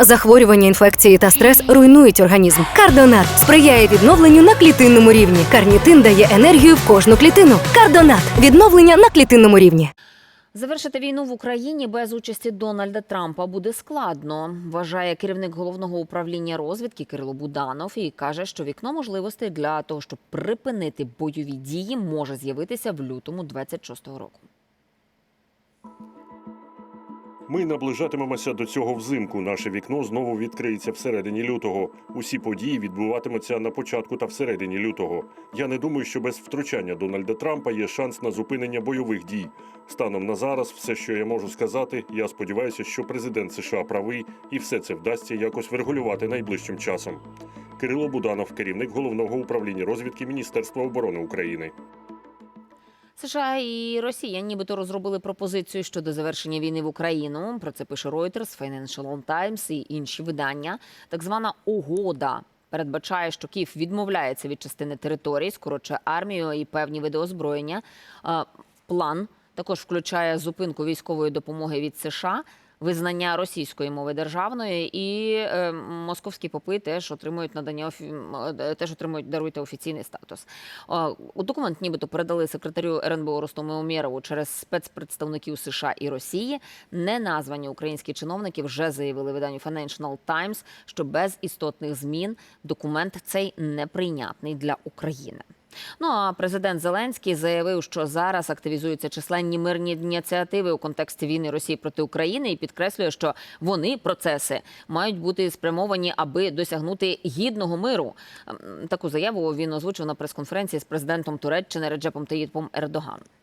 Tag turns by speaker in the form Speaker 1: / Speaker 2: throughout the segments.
Speaker 1: Захворювання, інфекції та стрес руйнують організм. Кардонат сприяє відновленню на клітинному рівні. Карнітин дає енергію в кожну клітину. Кардонат відновлення на клітинному рівні.
Speaker 2: Завершити війну в Україні без участі Дональда Трампа буде складно, вважає керівник головного управління розвідки Кирило Буданов і каже, що вікно можливостей для того, щоб припинити бойові дії, може з'явитися в лютому 26-го року.
Speaker 3: Ми наближатимемося до цього взимку. Наше вікно знову відкриється всередині лютого. Усі події відбуватимуться на початку та всередині лютого. Я не думаю, що без втручання Дональда Трампа є шанс на зупинення бойових дій. Станом на зараз, все, що я можу сказати, я сподіваюся, що президент США правий і все це вдасться якось врегулювати найближчим часом. Кирило Буданов, керівник головного управління розвідки Міністерства оборони України.
Speaker 2: США і Росія нібито розробили пропозицію щодо завершення війни в Україну. Про це пише Reuters, Financial Times і інші видання. Так звана угода передбачає, що Київ відмовляється від частини території, скорочує армію і певні види озброєння. Е, План також включає зупинку військової допомоги від США. Визнання російської мови державної і е, московські попи теж отримують надання офі- е, теж отримують даруйте офіційний статус. Е, У документ нібито передали секретарю РНБО Ростому Умєрову через спецпредставників США і Росії. Неназвані українські чиновники вже заявили виданню Financial Times, що без істотних змін документ цей неприйнятний для України. Ну а президент Зеленський заявив, що зараз активізуються численні мирні ініціативи у контексті війни Росії проти України і підкреслює, що вони процеси мають бути спрямовані, аби досягнути гідного миру. Ем, Таку заяву він озвучив на прес-конференції з президентом Туреччини Реджепом Таїтпом Ердоганом.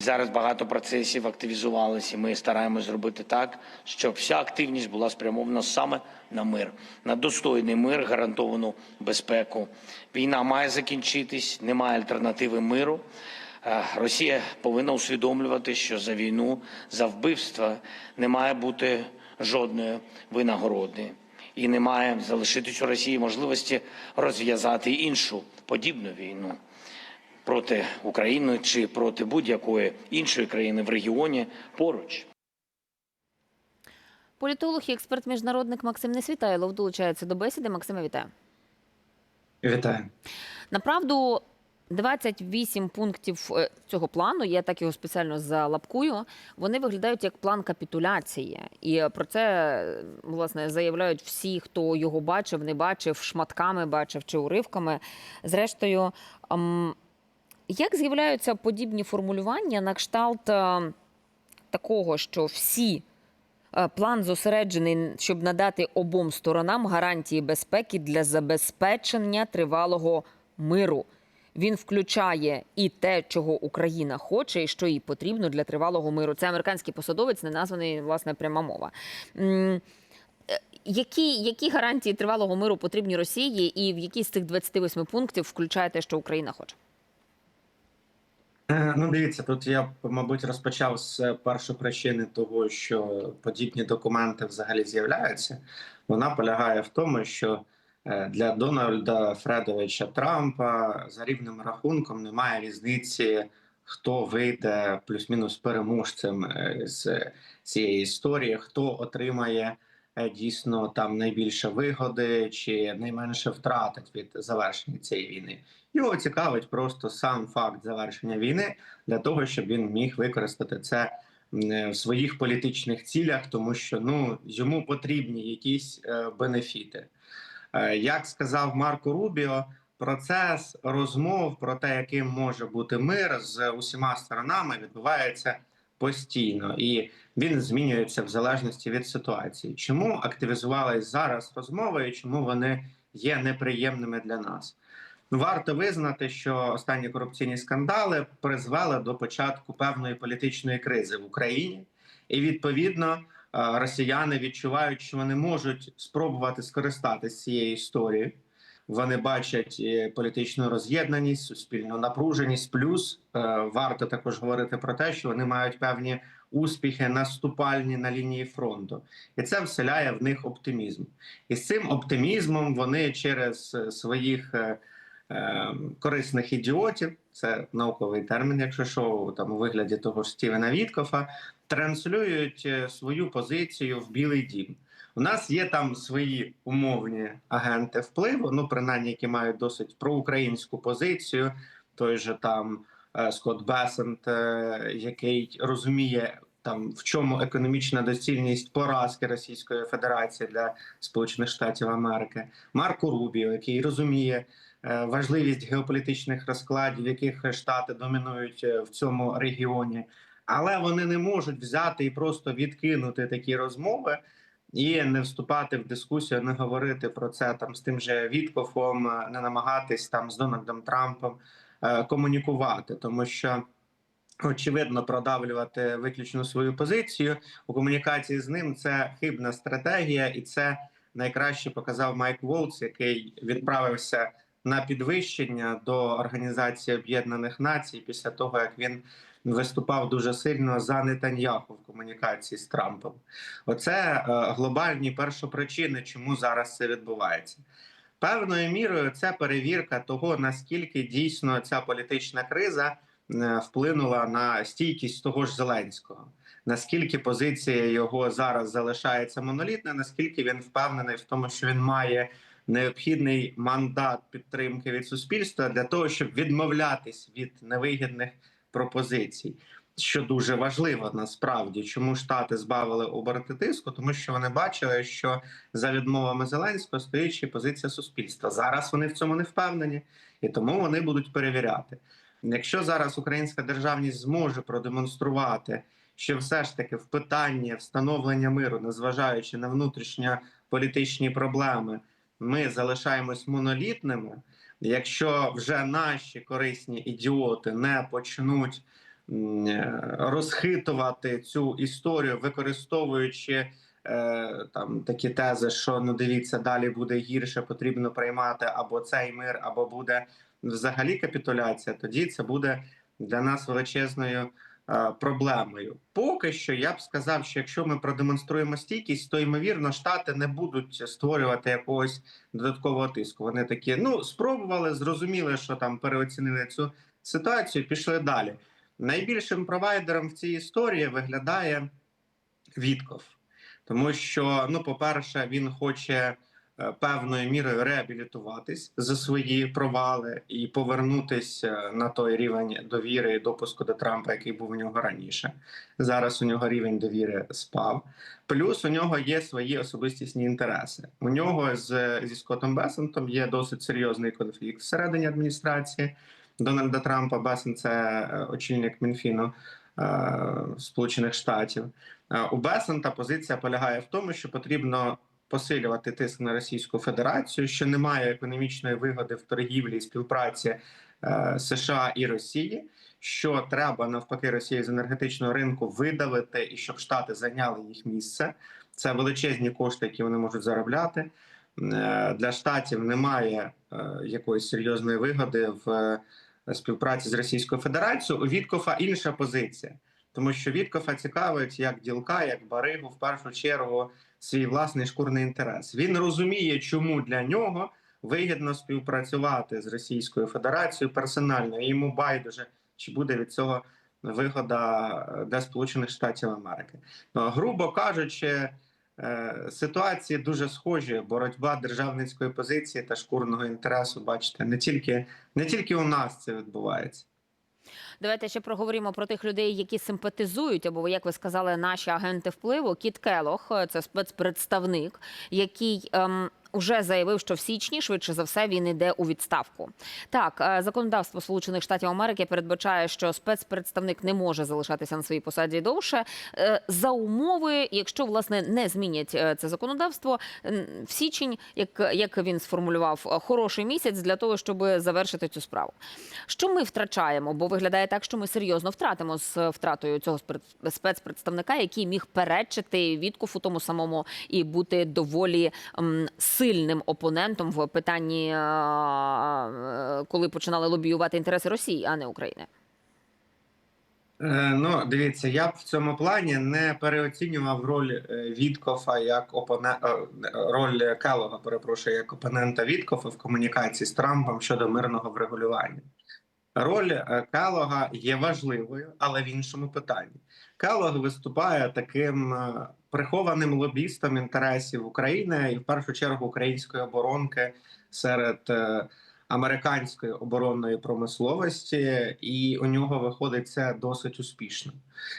Speaker 4: Зараз багато процесів активізувалися. Ми стараємось зробити так, щоб вся активність була спрямована саме на мир, на достойний мир, гарантовану безпеку. Війна має закінчитись, немає альтернативи миру. Е, Росія повинна усвідомлювати, що за війну, за вбивства не має бути жодної винагороди. І не має залишитись у Росії можливості розв'язати іншу подібну війну проти України чи проти будь-якої іншої країни в регіоні поруч.
Speaker 2: Політолог і експерт міжнародник Максим Несвітайлов долучається до бесіди. Максиме, вітаю.
Speaker 5: Вітаю.
Speaker 2: Направду 28 пунктів е, цього плану. Я так його спеціально залапкую. Вони виглядають як план капітуляції, і про це власне заявляють всі, хто його бачив, не бачив, шматками бачив чи уривками. Зрештою, ем, як з'являються подібні формулювання на кшталт е, такого, що всі. Е, План зосереджений, щоб надати обом сторонам гарантії безпеки для забезпечення тривалого миру. Він включає і те, чого Україна хоче, і що їй потрібно для тривалого миру. Це американський посадовець, не названий власне пряма мова. Е, Які, які гарантії тривалого миру потрібні Росії, і в які з цих 28 пунктів включає те, що Україна хоче?
Speaker 5: Е, Ну, дивіться, тут я мабуть, розпочав з першої причини того, що подібні документи взагалі з'являються. Вона полягає в тому, що е, для Дональда Фредовича Трампа за рівним рахунком немає різниці, хто вийде плюс-мінус переможцем е, з цієї історії, хто отримає е, дійсно там найбільше вигоди чи найменше втратить від завершення цієї війни. Його цікавить просто сам факт завершення війни для того, щоб він міг використати це м, в своїх політичних цілях, тому що ну йому потрібні якісь е, бенефіти. Е, Як сказав Марко Рубіо, процес розмов про те, яким може бути мир з усіма сторонами, відбувається постійно, і він змінюється в залежності від ситуації. Чому активізувались зараз розмови і чому вони є неприємними для нас? Варто визнати, що останні корупційні скандали призвели до початку певної політичної кризи в Україні, і відповідно е, росіяни відчувають, що вони можуть спробувати скористатися цією історією. Вони бачать е, політичну роз'єднаність, суспільну напруженість. Плюс е, варто також говорити про те, що вони мають певні успіхи наступальні на лінії фронту, і це вселяє в них оптимізм. І з цим оптимізмом вони через е, своїх е, е, корисних ідіотів, це науковий термін, якщо що, там у вигляді того ж Стівена Віткофа, транслюють е, свою позицію в Білий Дім. У нас є там свої умовні агенти впливу, ну принаймні, які мають досить проукраїнську позицію. Той же там Скотт Бесент, е, який розуміє там в чому економічна доцільність поразки Російської Федерації для Сполучених Штатів Америки, Марко Рубіо, який розуміє е, важливість геополітичних розкладів, яких штати домінують е, в цьому регіоні, але вони не можуть взяти і просто відкинути такі розмови. І не вступати в дискусію, не говорити про це там з тим же Віткофом, е, не намагатись там з Дональдом Трампом е, комунікувати, тому що очевидно продавлювати виключно свою позицію у комунікації з ним це хибна стратегія, і це найкраще показав Майк Волц, який відправився на підвищення до Організації Об'єднаних Націй після того, як він виступав дуже сильно за Нетаньяху в комунікації з Трампом. Оце е, глобальні першопричини, чому зараз це відбувається. Певною мірою це перевірка того, наскільки дійсно ця політична криза е, вплинула на стійкість того ж Зеленського. Наскільки позиція його зараз залишається монолітна, наскільки він впевнений в тому, що він має необхідний мандат підтримки від суспільства для того, щоб відмовлятись від невигідних пропозицій, що дуже важливо насправді, чому штати збавили оберти тиску, тому що вони бачили, що за відмовами Зеленського стоїть позиція суспільства. Зараз вони в цьому не впевнені, і тому вони будуть перевіряти. Якщо зараз українська державність зможе продемонструвати, що все ж таки в питанні встановлення миру, незважаючи на внутрішньополітичні проблеми, ми залишаємось монолітними. Якщо вже наші корисні ідіоти не почнуть розхитувати цю історію, використовуючи е, там такі тези, що ну дивіться, далі буде гірше, потрібно приймати або цей мир, або буде взагалі капітуляція, тоді це буде для нас величезною е, проблемою. Поки що я б сказав, що якщо ми продемонструємо стійкість, то ймовірно штати не будуть створювати якогось додаткового тиску. Вони такі ну спробували, зрозуміли, що там переоцінили цю ситуацію, пішли далі. Найбільшим провайдером в цій історії виглядає Вітков, тому що, ну, по-перше, він хоче е, певною мірою реабілітуватись за свої провали і повернутися на той рівень довіри і допуску до Трампа, який був у нього раніше. Зараз у нього рівень довіри спав. Плюс у нього є свої особистісні інтереси. У нього з зі Скоттом Бесентом є досить серйозний конфлікт всередині адміністрації Дональда Трампа. Бесен це е, очільник Мінфіну е, Сполучених Штатів. Е, У Бесента позиція полягає в тому, що потрібно посилювати тиск на Російську Федерацію, що немає економічної вигоди в торгівлі і співпраці США і Росії. Що треба навпаки Росії з енергетичного ринку видалити і щоб Штати зайняли їх місце. Це величезні кошти, які вони можуть заробляти. Для штатів немає якоїсь серйозної вигоди в співпраці з Російською Федерацією. У Віткофа інша позиція, тому що Віткофа цікавить як ділка, як баригу, в першу чергу свій власний шкурний інтерес. Він розуміє, чому для нього вигідно співпрацювати з Російською Федерацією персонально. Йому байдуже, чи буде від цього вигода е, для Сполучених Штатів Америки. Ну, грубо кажучи. Е, Ситуації дуже схожі. Боротьба державницької позиції та шкурного інтересу. Бачите, не тільки не тільки у нас це відбувається.
Speaker 2: Давайте ще проговоримо про тих людей, які симпатизують, або як ви сказали, наші агенти впливу. Кіт Келох, це спецпредставник, який ем, уже заявив, що в січні швидше за все він іде у відставку. Так, е, законодавство Сполучених Штатів Америки передбачає, що спецпредставник не може залишатися на своїй посаді довше е, за умови, якщо власне не змінять е, це законодавство в січень, як, як він сформулював, хороший місяць для того, щоб завершити цю справу. Що ми втрачаємо? Бо виглядає так, що ми серйозно втратимо з втратою цього спец- спецпредставника, який міг перечити Віткофу тому самому і бути доволі м, сильним опонентом в питанні, е, е, коли починали лобіювати інтереси Росії, а не України.
Speaker 5: Е, Ну, дивіться, я б в цьому плані не переоцінював роль Віткофа як опоне... е, роль Келога, перепрошую, як опонента Віткофа в комунікації з Трампом щодо мирного врегулювання. Роль Келога є важливою, але в іншому питанні. Келог виступає таким прихованим лобістом інтересів України і в першу чергу української оборонки серед е, американської оборонної промисловості, і у нього виходить це досить успішно.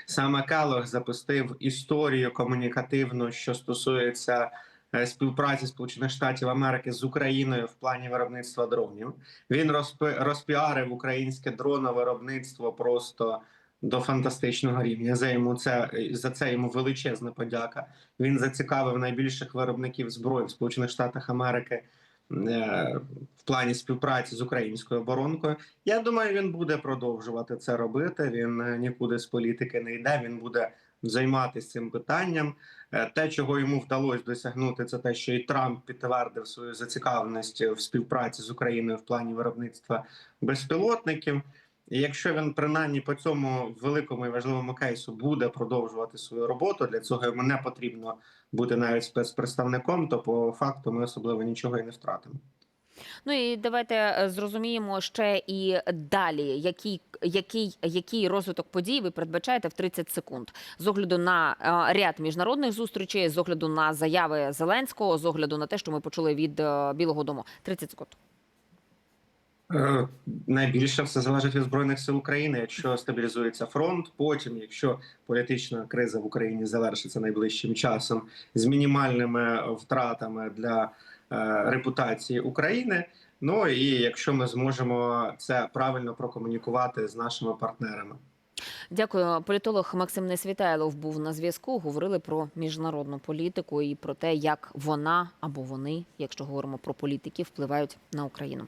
Speaker 5: Саме Келог запустив історію комунікативну, що стосується е, співпраці Сполучених Штатів Америки з Україною в плані виробництва дронів. Він розпи... розпіарив українське дроновиробництво просто. До фантастичного рівня за йому це за це йому величезна подяка. Він зацікавив найбільших виробників зброї в Сполучених Штатах Америки е, в плані співпраці з українською оборонкою. Я думаю, він буде продовжувати це робити. Він е, нікуди з політики не йде. Він буде займатися цим питанням. Е, Те, чого йому вдалося досягнути, це те, що і Трамп підтвердив свою зацікавленість в співпраці з Україною в плані виробництва безпілотників. І якщо він принаймні по цьому великому і важливому кейсу буде продовжувати свою роботу, для цього йому не потрібно бути навіть спецпредставником, то по факту ми особливо нічого і не втратимо.
Speaker 2: Ну і давайте е, зрозуміємо ще і далі, який, який, який розвиток подій ви передбачаєте в 30 секунд з огляду на е, ряд міжнародних зустрічей, з огляду на заяви Зеленського, з огляду на те, що ми почули від е, Білого Дому. 30 секунд.
Speaker 5: Е, Найбільше все залежить від збройних сил України. Якщо стабілізується фронт, потім, якщо політична криза в Україні завершиться найближчим часом з мінімальними втратами для е, репутації України. Ну і якщо ми зможемо це правильно прокомунікувати з нашими партнерами.
Speaker 2: Дякую. Політолог Максим Несвітайлов був на зв'язку. Говорили про міжнародну політику і про те, як вона або вони, якщо говоримо про політиків, впливають на Україну.